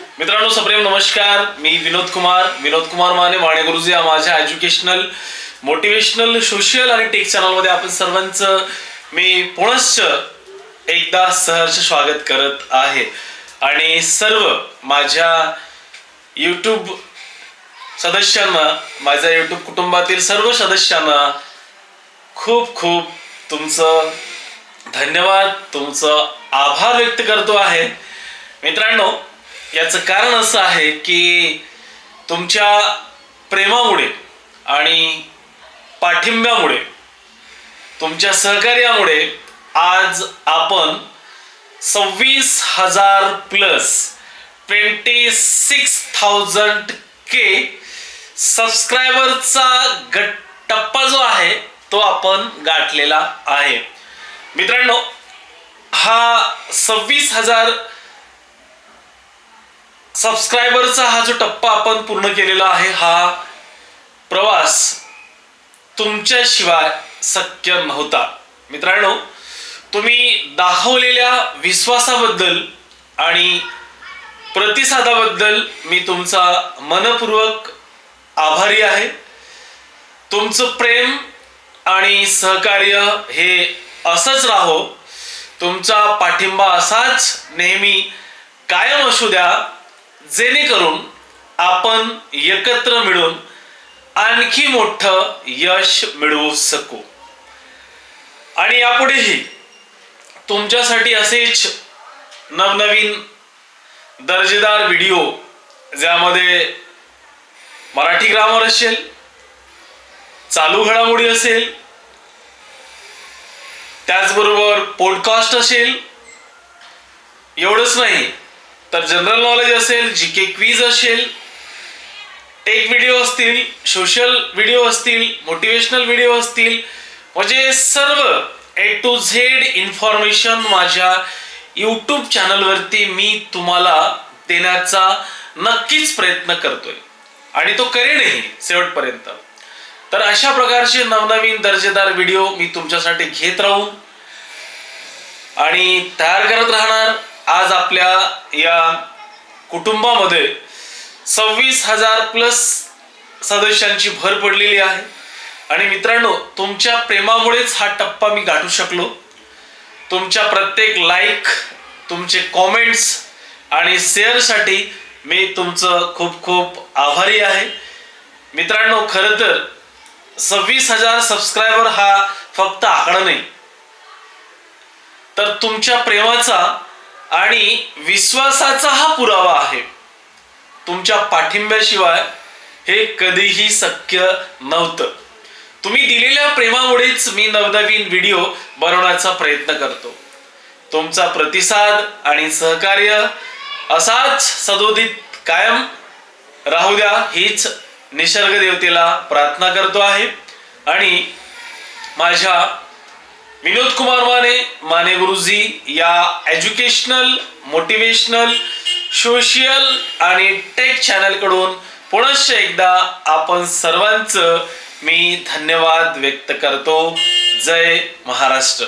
मित्रांनो सप्रेम नमस्कार. मी विनोद कुमार. विनोद कुमार माने माने गुरुजी या माझ्या एज्युकेशनल मोटिवेशनल सोशल आणि टेक चॅनलमध्ये आपण सर्वांचं मी पुनश्च एकदा सहर्ष स्वागत करत आहे. आणि सर्व माझ्या यूट्यूब सदस्यांना माझ्या यूट्यूब कुटुंबातील सर्व सदस्यांना खूप खूप तुमचं धन्यवाद तुमचं आभार व्यक्त करतो आहे. मित्रांनो याचं कारण असं आहे की तुमच्या प्रेमामुळे आणि पाठिंब्यामुळे तुमच्या सहकार्यामुळे आज आपण सव्वीस हजार plus twenty six thousand K सबस्क्रायबरचा गट टप्पा जो आहे तो आपण गाठलेला आहे. मित्रांनो हा सव्वीस हजार सबस्क्रायबरचा हा जो टप्पा आपण पूर्ण केलेला आहे हा प्रवास तुमच्याशिवाय शक्य नव्हता. मित्रांनो तुम्ही दाखवलेल्या विश्वासाबद्दल आणि प्रतिसादाबद्दल मी तुमचा मनपूर्वक आभारी आहे. तुमचं प्रेम आणि सहकार्य हे असंच राहो. तुमचा पाठिंबा असाच नेहमी कायम असू द्या. जेणेकरून आपण एकत्र मिळून आणखी मोठं यश मिळवू शकू. आणि यापुढेही तुमच्यासाठी असेच नवनवीन दर्जेदार व्हिडिओ ज्यामध्ये मराठी ग्रामर असेल चालू घडामोडी असेल त्याचबरोबर पॉडकास्ट असेल एवढंच नाही तर जनरल नॉलेज असेल जी के क्वीज असेल टेक व्हिडिओ असतील सोशल व्हिडिओ असतील मोटिवेशनल व्हिडिओ असतील म्हणजे सर्व ए टू झेड इन्फॉर्मेशन माझ्या यूट्यूब चॅनलवरती मी तुम्हाला देण्याचा नक्कीच प्रयत्न करतोय. आणि तो करेनही शेवटपर्यंत. तर अशा प्रकारचे नवनवीन दर्जेदार व्हिडिओ मी तुमच्यासाठी घेत राहून आणि तयार करत राहणार. कुटुंबामध्ये सव्वीस हजार प्लस सदस्यांची भर पडलेली आहे. आणि मित्रांनो तुमच्या प्रेमामुळेच हा टप्पा मी गाठू शकलो. तुमच्या प्रत्येक लाईक तुमचे कॉमेंट्स आणि शेअरसाठी मी तुमचं खूप खूप आभारी आहे. मित्रांनो खरं तर सव्वीस हजार सबस्क्रायबर हा फक्त आकडा नाही. तर तुमच्या प्रेमाचा आणि विश्वासाचा हा पुरावा आहे. तुमच्या पाठिंब्याशिवाय हे कधीही शक्य नव्हतं. तुम्ही दिलेल्या प्रेमामुळेच मी नवनवीन व्हिडिओ बनवण्याचा प्रयत्न करतो. तुमचा प्रतिसाद आणि सहकार्य असाच सदोदित कायम राहू द्या हीच निसर्ग देवतेला प्रार्थना करतो आहे. आणि माझ्या विनोद कुमार माने माने गुरुजी या एज्युकेशनल मोटिवेशनल सोशल आणि टेक चॅनलकडून पुनश्च एकदा आपण सर्वांचं मी धन्यवाद व्यक्त करतो. जय महाराष्ट्र.